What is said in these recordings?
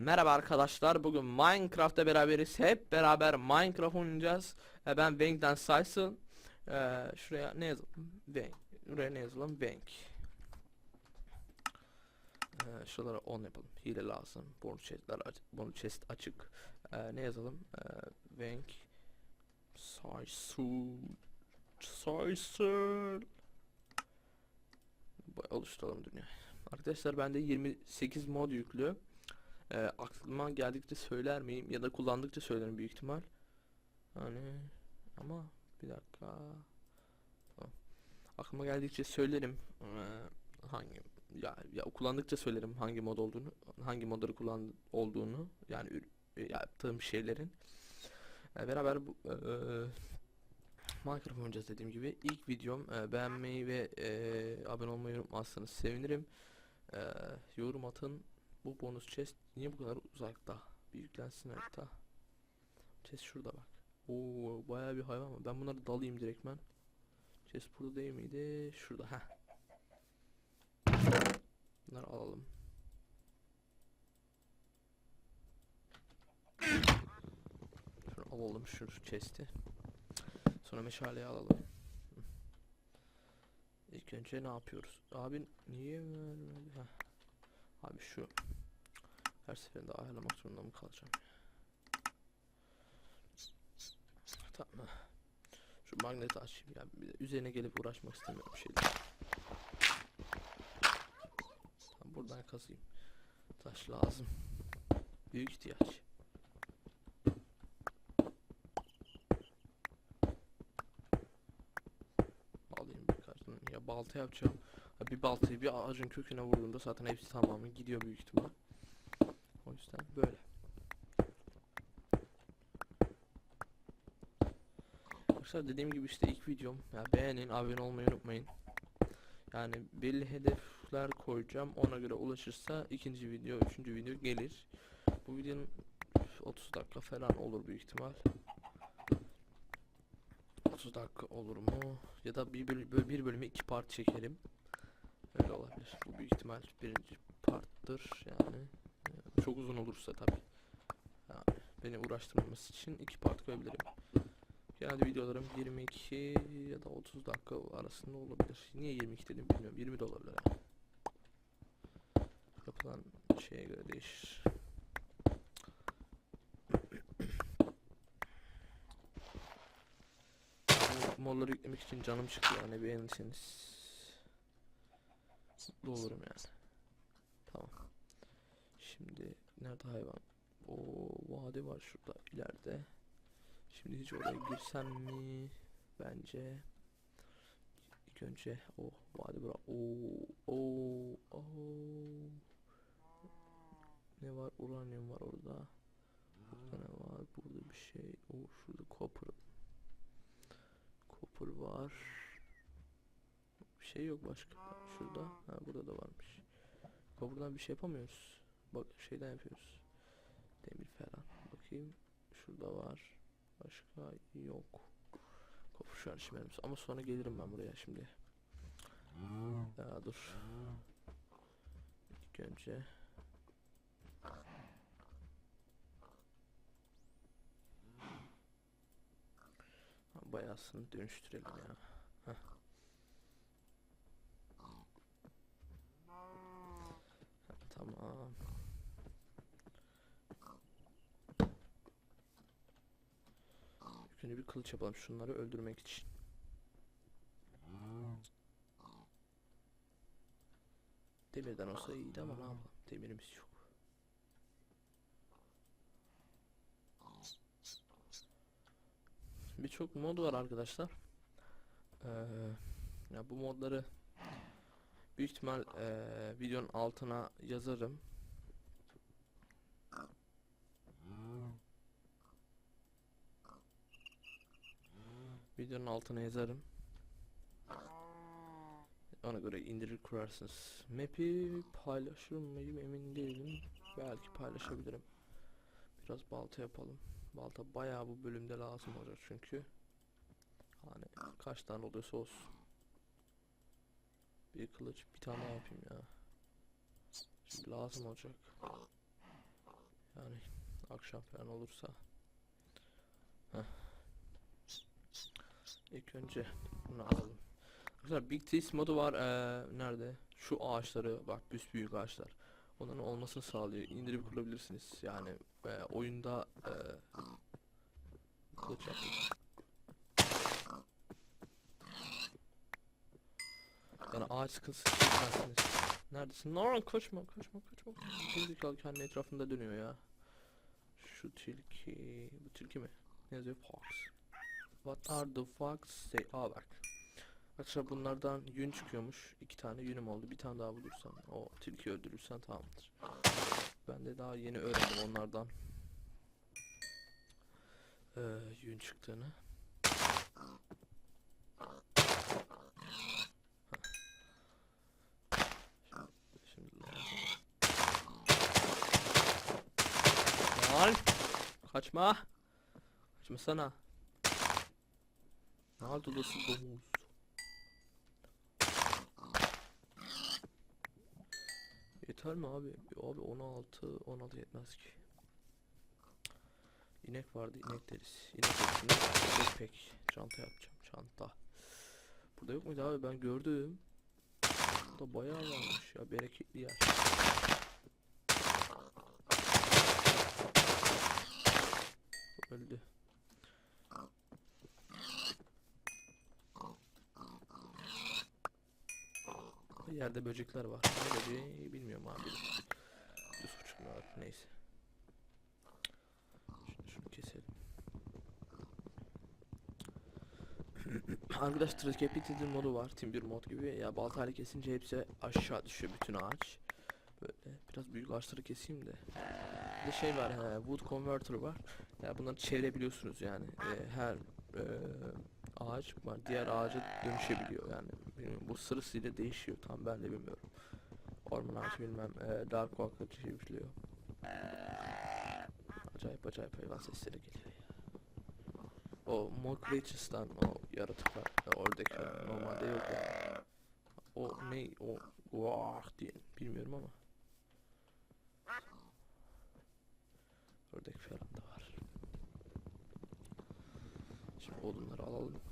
Merhaba arkadaşlar. Bugün Minecraft'ta beraberiz. Hep beraber Minecraft oynayacağız. E, ben Wang'den Sayson. E, şuraya ne yazalım? Wang. Buraya ne yazalım? Wang. E, şuralara 10 yapalım. Hile lazım. Bonus chestler bonus chest açık. E, ne yazalım? E, Wang. Sayson. Sayson. Bu- Oluşturalım dünya. Arkadaşlar bende 28 mod yüklü. Ee, aklıma geldikçe söyler miyim ya da kullandıkça söylerim büyük ihtimal. Hani ama bir dakika. Aklıma geldikçe söylerim. Ee, hangi ya ya kullandıkça söylerim hangi mod olduğunu, hangi modları kullan olduğunu yani ür- yaptığım şeylerin. Ee, beraber bu e, Minecraft oynayacağız dediğim gibi. İlk videom e, beğenmeyi ve e, abone olmayı unutmazsanız sevinirim. E, yorum atın. Bu bonus chest niye bu kadar uzakta? Bir yüklensin harita. Chest şurada bak. Oo bayağı bir hayvan var. Ben bunları dalayım direktmen. Chest burada değil miydi? Şurada. Heh. Bunları alalım. Şunu alalım şu chest'i. Sonra meşaleyi alalım. İlk önce ne yapıyoruz? Abi niye vermedi? Abi şu her seferinde ayarlamak zorunda mı kalacağım? Tamam. Şu magneti açayım ya. Üzerine gelip uğraşmak istemiyorum şeyler. Tamam, buradan kazayım. Taş lazım. Büyük ihtiyaç. Alayım birkaç tane. Ya balta yapacağım. Bir baltayı bir ağacın köküne vurduğumda zaten hepsi tamamı gidiyor büyük ihtimal. Böyle. Arkadaşlar dediğim gibi işte ilk videom. Ya beğenin, abone olmayı unutmayın. Yani belli hedefler koyacağım. Ona göre ulaşırsa ikinci video, üçüncü video gelir. Bu videonun 30 dakika falan olur büyük ihtimal. 30 dakika olur mu? Ya da bir, böl- bir bölümü iki part çekerim. Öyle olabilir. Bu büyük ihtimal birinci parttır yani. Çok uzun olursa tabi. Yani beni uğraştırmaması için iki part koyabilirim. Genelde videolarım 22 ya da 30 dakika arasında olabilir. Niye 22 dedim bilmiyorum. 20 de olabilir. Yani. Yapılan şeye göre değişir. Bu modları yüklemek için canım çıkıyor yani beğenirseniz mutlu olurum yani. Şimdi nerede hayvan? O vadi var şurada ileride. Şimdi hiç oraya girsem mi? Bence ilk önce o vadi bura. O o o ne var? Uranyum var orada. Burada ne var? Burada bir şey. O şurada copper. Copper var. Bir şey yok başka. Şurada. Ha burada da varmış. Copper'dan bir şey yapamıyoruz. Bak şeyden yapıyoruz. Demir falan. Bakayım. Şurada var. Başka yok. Copper şu an işim benim. Ama sonra gelirim ben buraya şimdi. Ya dur. İlk önce. Ha, Bayağısını dönüştürelim ya. Heh. Tamam. Önce bir kılıç yapalım şunları öldürmek için. Demirden olsa iyiydi ama ne yapalım demirimiz yok. Birçok mod var arkadaşlar. Ee, ya bu modları büyük ihtimal ee, videonun altına yazarım. Videonun altına yazarım. Ona göre indirir kurarsınız. Map'i paylaşır mıyım emin değilim. Belki paylaşabilirim. Biraz balta yapalım. Balta bayağı bu bölümde lazım olacak çünkü. Hani kaç tane oluyorsa olsun. Bir kılıç bir tane yapayım ya. Şimdi lazım olacak. akşam falan olursa. Heh. İlk önce bunu alalım. Arkadaşlar Big Trees modu var. Ee, nerede? Şu ağaçları bak büyük ağaçlar. Onların olmasını sağlıyor. İndirip kurabilirsiniz. Yani e, oyunda e, kılıç. Yani ağaç sıkıntısı çekmezsiniz. Neredesin? Lan koşma koşma koşma. Gerizekalı kendi etrafında dönüyor ya. Şu tilki... Bu tilki mi? Ne yazıyor? Fox. What are the fox say? Aa bak. Arkadaşlar bunlardan yün çıkıyormuş. İki tane yünüm oldu. Bir tane daha bulursan o tilki öldürürsen tamamdır. Ben de daha yeni öğrendim onlardan. Ee, yün çıktığını. Lan! Kaçma! Kaçmasana. Ne oldu da domuz? Yeter mi abi? Abi 16 16 yetmez ki. İnek vardı inek deriz. İnek derisini backpack çanta yapacağım çanta. Burada yok muydu abi ben gördüm. Burada bayağı varmış ya bereketli yer. Öldü. Yerde böcekler var. Ne böceği bilmiyorum abi. Düz uçumlar neyse. Şimdi şunu keselim. Arkadaş Tracapitated modu var. Team 1 mod gibi. Ya baltayla kesince hepsi aşağı düşüyor bütün ağaç. Böyle biraz büyük ağaçları keseyim de. Bir de şey var he, wood converter var. Ya bunları çevirebiliyorsunuz yani. E, her e, ağaç var diğer ağaca dönüşebiliyor yani. Bilmiyorum, bu sırasıyla değişiyor tam ben de bilmiyorum. Orman ağacı bilmem e, dark walker çevriliyor. Acayip acayip hayvan sesleri geliyor. O More Creatures'tan o yaratıklar e, oradakiler normalde yok ya. O ne o Guah diye bilmiyorum ama. Ördek falan da var. Şimdi odunları alalım.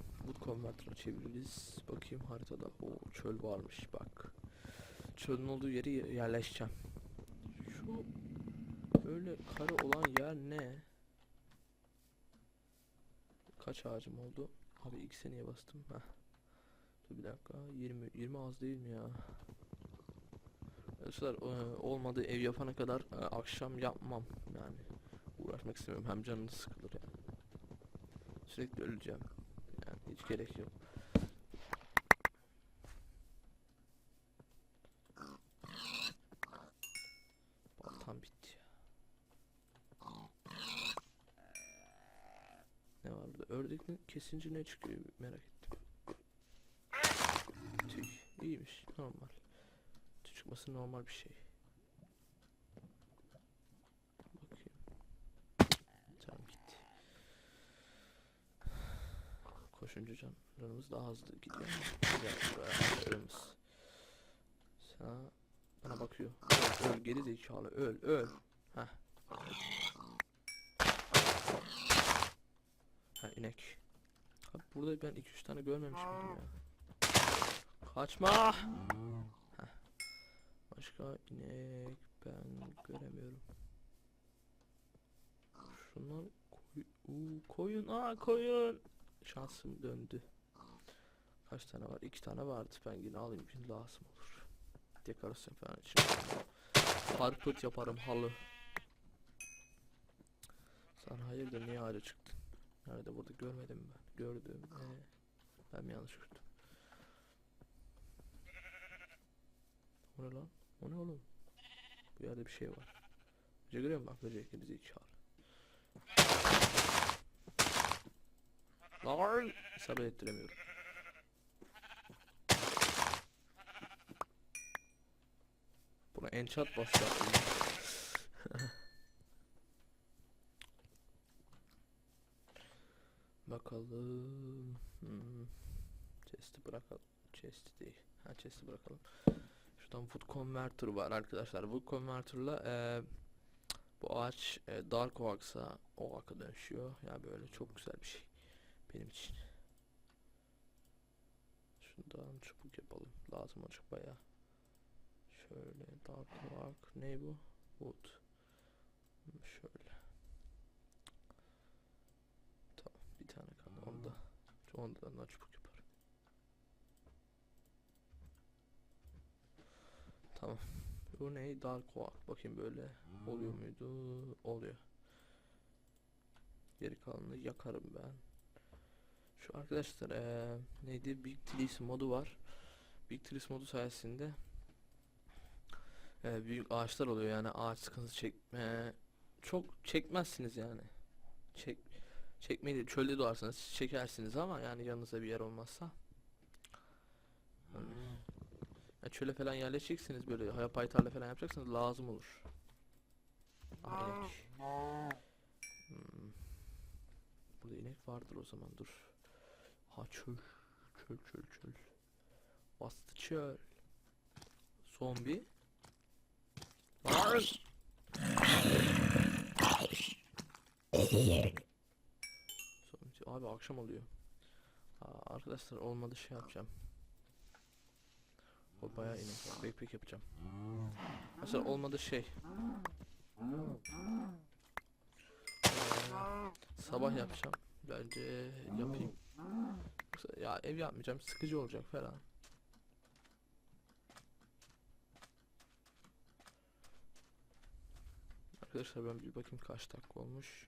Wood Converter'a çeviririz. Bakayım haritada. O çöl varmış bak. Çölün olduğu yere ye- yerleşeceğim. Şu böyle kare olan yer ne? Kaç ağacım oldu? Abi ilk seneye bastım. Heh. Dur bir dakika. 20 20 az değil mi ya? Arkadaşlar e, olmadı ev yapana kadar e, akşam yapmam yani. Uğraşmak istemiyorum. Hem canınız sıkılır yani. Sürekli öleceğim. Hiç gerek yok. Baltam bitti ya. Ne var burada? Ördek mi? Kesince ne çıkıyor? Merak ettim. Tüy. İyiymiş. Normal. Tüy çıkması normal bir şey. Bakayım. Canım gitti. Koşunca can, canımız daha hızlı gidiyor. Arkadaşlarımız. Sana bana bakıyor. Öl, geri zekalı öl öl. Heh. Ha inek. Abi burada ben 2-3 tane görmemişim ya. Kaçma. Heh. Başka inek ben göremiyorum. Şunlar koy Uu, koyun aa koyun. Şansım döndü. Kaç tane var? İki tane vardı. Ben yine alayım. Şimdi lazım olur. Dekorasyon falan için. Parput yaparım halı. Sen hayırdır niye ağaca çıktın? Nerede burada görmedim ben. Gördüm. Ee, ben mi yanlış gördüm? O ne lan? O ne oğlum? Bu yerde bir şey var. Böcek görüyor musun? Bak böcek zekalı. Lan! İsabet ettiremiyorum. Buna enchant basacaktım. Bakalım. Hmm. Chest'i bırakalım. Chest değil. Ha chest'i bırakalım. Şuradan wood converter var arkadaşlar. Wood converter'la eee Bu ağaç e, Dark Oak'sa Oak'a dönüşüyor. Ya böyle çok güzel bir şey benim için. Şundan çubuk yapalım. Lazım olacak bayağı. Şöyle Dark Oak. Ne bu? Wood. Hmm, Şöyle. Tamam bir tane kaldı. Onda. Ondan da çubuk yaparım. Tamam. Bu ne? Dark Oak. Bakayım böyle oluyor muydu? Oluyor. Geri kalanını yakarım ben. Şu arkadaşlar eee, neydi? Big Trees modu var. Big Trees modu sayesinde eee, büyük ağaçlar oluyor yani ağaç sıkıntısı çekme çok çekmezsiniz yani. Çek çekmeyi de çölde doğarsanız çekersiniz ama yani yanınızda bir yer olmazsa. Hani, ya çöle falan yerleşeceksiniz böyle yapay tarla falan yapacaksınız lazım olur. Aha inek. Hmm. Burada inek vardır o zaman dur. Ha çöl. Çöl çöl çöl. Bastı çöl. Zombi. Lan! Zombi. Abi akşam oluyor. Aa, arkadaşlar olmadı şey yapacağım. O bayağı var. Backpack yapacağım. Mesela olmadı şey. Ee, sabah yapacağım. Bence yapayım. Ya ev yapmayacağım. Sıkıcı olacak falan. Arkadaşlar ben bir bakayım kaç dakika olmuş.